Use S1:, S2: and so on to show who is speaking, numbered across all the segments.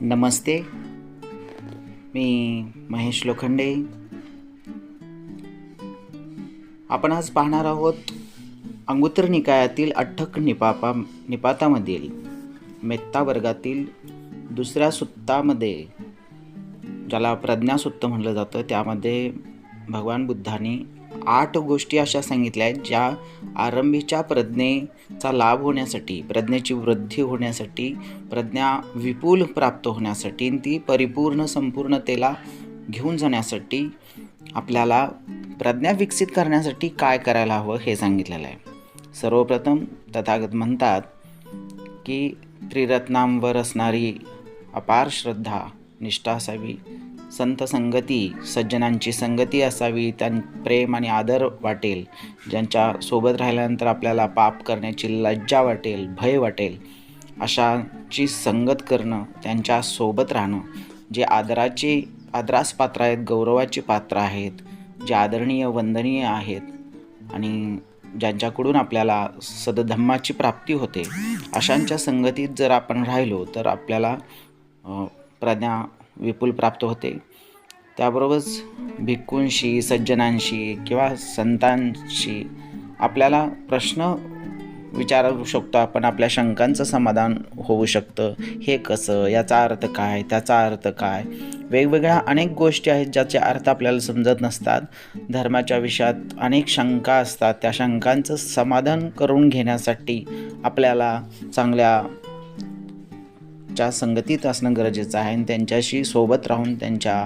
S1: नमस्ते. मी महेश लोखंडे. आपण आज पाहणार आहोत अंगुत्तर निकायातील अठ्ठक निपापा निपातामधील मेत्ता वर्गातील दुसऱ्या सुत्तामध्ये ज्याला प्रज्ञासुत्त म्हटलं जातं त्यामध्ये भगवान बुद्धांनी आठ गोष्टी अशा सांगितल्या आहेत ज्या आरंभीच्या प्रज्ञेचा लाभ होण्यासाठी प्रज्ञेची वृद्धी होण्यासाठी प्रज्ञा विपुल प्राप्त होण्यासाठी आणि ती परिपूर्ण संपूर्णतेला घेऊन जाण्यासाठी आपल्याला प्रज्ञा विकसित करण्यासाठी काय करायला हवं हे सांगितलेलं आहे. सर्वप्रथम तथागत म्हणतात की त्रिरत्नांवर असणारी अपार श्रद्धा निष्ठा असावी. संत संगती सज्जनांची संगती असावी त्यां प्रेम आणि आदर वाटेल. ज्यांच्या सोबत राहिल्यानंतर आपल्याला पाप करण्याची लज्जा वाटेल भय वाटेल अशाची संगत करणं त्यांच्यासोबत राहणं जे आदराचे आदरास पात्र आहेत गौरवाचे पात्र आहेत जे आदरणीय वंदनीय आहेत आणि ज्यांच्याकडून आपल्याला सदधम्माची प्राप्ती होते. अशांच्या संगतीत जर आपण राहिलो तर आपल्याला प्रज्ञा विपुल प्राप्त होते. त्याबरोबरच भिक्खूंशी सज्जनांशी किंवा संतांशी आपल्याला प्रश्न विचारू शकतो आपण आपल्या शंकांचं समाधान होऊ शकतं. हे कसं? याचा अर्थ काय? त्याचा अर्थ काय? वेगवेगळ्या अनेक गोष्टी आहेत ज्याचे अर्थ आपल्याला समजत नसतात. धर्माच्या विषयात अनेक शंका असतात. त्या शंकांचं समाधान करून घेण्यासाठी आपल्याला चांगल्या च्या संगतीत असणं गरजेचं आहे आणि त्यांच्याशी सोबत राहून त्यांच्या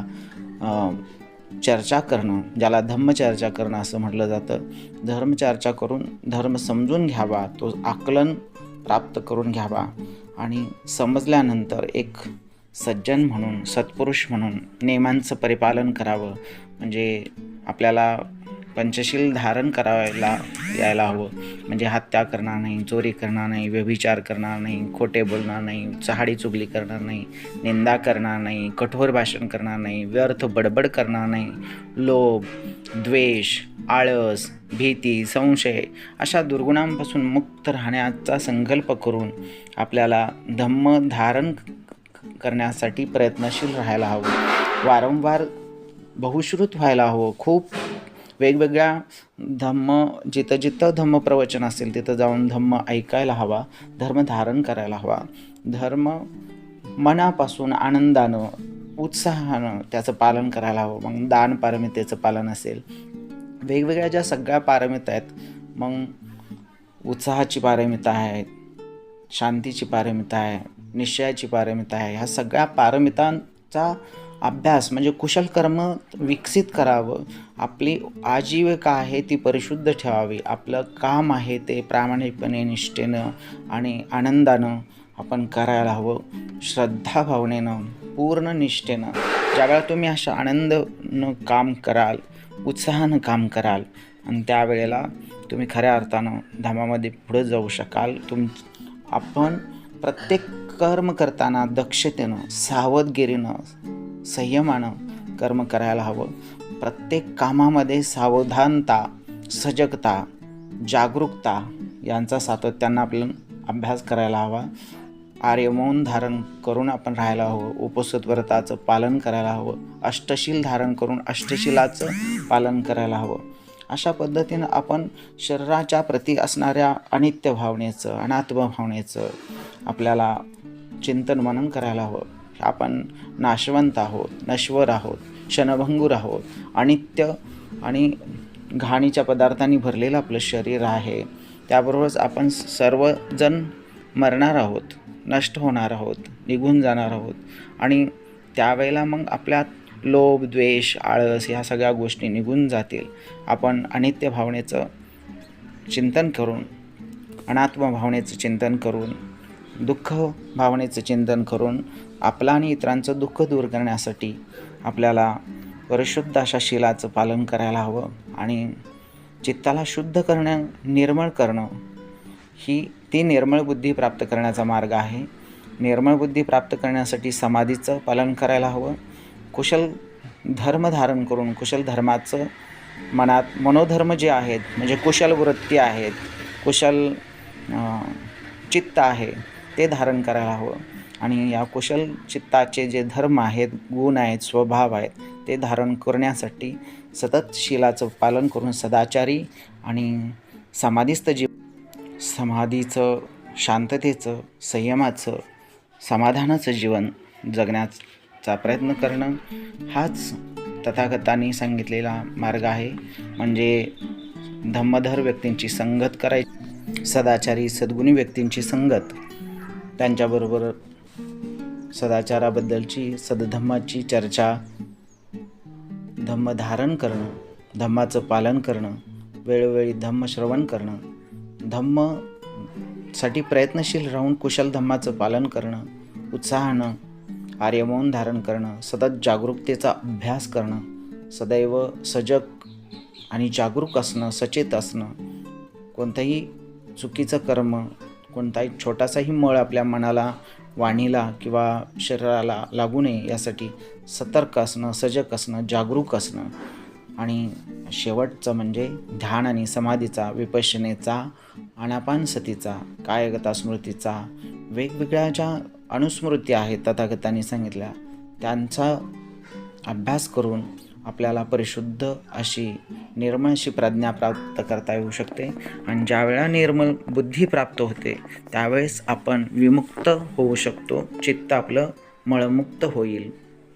S1: चर्चा करणं ज्याला धम्मचर्चा करणं असं म्हटलं जातं. धर्मचर्चा करून धर्म समजून घ्यावा तो आकलन प्राप्त करून घ्यावा आणि समजल्यानंतर एक सज्जन म्हणून सत्पुरुष म्हणून नियमांचं परिपालन करावं. म्हणजे आपल्याला पंचशील धारण करायला यायला हवं. म्हणजे हत्या करणार नाही चोरी करणार नाही व्यभिचार करणार नाही खोटे बोलणार नाही चहाडी चुगली करणार नाही निंदा करणार नाही कठोर भाषण करणार नाही व्यर्थ बडबड करणार नाही लोभ द्वेष आळस भीती संशय अशा दुर्गुणांपासून मुक्त राहण्याचा संकल्प करून आपल्याला धम्म धारण करण्यासाठी प्रयत्नशील राहायला हवं. वारंवार बहुश्रुत व्हायला हवं. खूप वेगवेगळ्या धम्म जिथं जिथं धम्म प्रवचन असेल तिथं जाऊन धम्म ऐकायला हवा धर्म धारण करायला हवा. धर्म मनापासून आनंदानं उत्साहानं त्याचं पालन करायला हवं. मग दान पारमितेचं पालन असेल. वेगवेगळ्या ज्या सगळ्या पारमिता आहेत मग उत्साहाची पारमिता आहे शांतीची पारमिता आहे निश्चयाची पारमिता आहे ह्या सगळ्या पारमितांचा अभ्यास म्हणजे कुशल कर्म विकसित करावं. आपली आजीविका आहे ती परिशुद्ध ठेवावी. आपलं काम आहे ते प्रामाणिकपणे निष्ठेनं आणि आनंदानं आपण करायला हवं. श्रद्धाभावनेनं पूर्ण निष्ठेनं. ज्यावेळेला तुम्ही अशा आनंदानं काम कराल उत्साहानं काम कराल आणि त्यावेळेला तुम्ही खऱ्या अर्थानं धामामध्ये पुढे जाऊ शकाल. तुम आपण प्रत्येक कर्म करताना दक्षतेनं सावधगिरीनं संयमानं कर्म करायला हवं. प्रत्येक कामामध्ये सावधानता सजगता जागरूकता यांचा सातत्यानं आपल्याला अभ्यास करायला हवा. आर्यमौन धारण करून आपण राहायला हवं. उपस्थित व्रताचं पालन करायला हवं. अष्टशील धारण करून अष्टशिलाचं पालन करायला हवं. अशा पद्धतीनं आपण शरीराच्या प्रती असणाऱ्या अनित्य भावनेचं अनात्म भावनेचं आपल्याला चिंतन मनन करायला हवं. आपण नाशवंत आहोत नश्वर आहोत क्षणभंगूर आहोत. अनित्य आणि घाणीच्या पदार्थांनी भरलेलं आपलं शरीर आहे. त्याबरोबरच आपण सर्वजण मरणार आहोत नष्ट होणार आहोत निघून जाणार आहोत. आणि त्यावेळेला मग आपल्यात लोभ द्वेष आळस ह्या सगळ्या गोष्टी निघून जातील. आपण अनित्य भावनेचं चिंतन करून अनात्म भावनेचं चिंतन करून दुःख भावनेचं चिंतन करून आपलं आणि इतरांचं दुःख दूर करण्यासाठी आपल्याला परिशुद्ध अशा शिलाचं पालन करायला हवं आणि चित्ताला शुद्ध करणं निर्मळ करणं ही ती निर्मळ बुद्धी प्राप्त करण्याचा मार्ग आहे. निर्मळ बुद्धी प्राप्त करण्यासाठी समाधीचं पालन करायला हवं. कुशल धर्म धारण करून कुशल धर्माचं मनात मनोधर्म जे आहेत म्हणजे कुशल वृत्ती आहेत कुशल चित्त आहे ते धारण करायला हवं. आणि या कुशल चित्ताचे जे धर्म आहेत गुण आहेत स्वभाव आहेत ते धारण करण्यासाठी सतत शिलाचं पालन करून सदाचारी आणि समाधिस्थ जीव समाधीचं शांततेचं संयमाचं समाधानाचं जीवन जगण्याचा प्रयत्न करणं हाच तथागतांनी सांगितलेला मार्ग आहे. म्हणजे धम्मधर व्यक्तींची संगत करायची सदाचारी सद्गुणी व्यक्तींची संगत त्यांच्याबरोबर सदाचाराबद्दलची सदधम्माची चर्चा धम्म धारण करणं धम्माचं पालन करणं वेळोवेळी धम्म श्रवण करणं धम्मसाठी प्रयत्नशील राहून कुशल धम्माचं पालन करणं उत्साहानं आर्यमौन धारण करणं सतत जागरूकतेचा अभ्यास करणं सदैव सजग आणि जागरूक असणं सचेत असणं कोणतंही चुकीचं कर्म कोणताही छोटासाही मळ आपल्या मनाला वाणीला किंवा शरीराला लागू नये यासाठी सतर्क असणं सजग असणं जागरूक असणं आणि शेवटचं म्हणजे ध्यान आणि समाधीचा विपशनेचा आनापान सतीचा कायगता स्मृतीचा वेगवेगळ्या ज्या अनुस्मृती आहेत तथागतांनी सांगितल्या त्यांचा अभ्यास करून आपल्याला परिशुद्ध अशी निर्मळ अशी प्रज्ञा प्राप्त करता येऊ शकते. आणि ज्यावेळा निर्मल बुद्धी प्राप्त होते त्यावेळेस आपण विमुक्त होऊ शकतो. चित्त आपलं मळमुक्त होईल.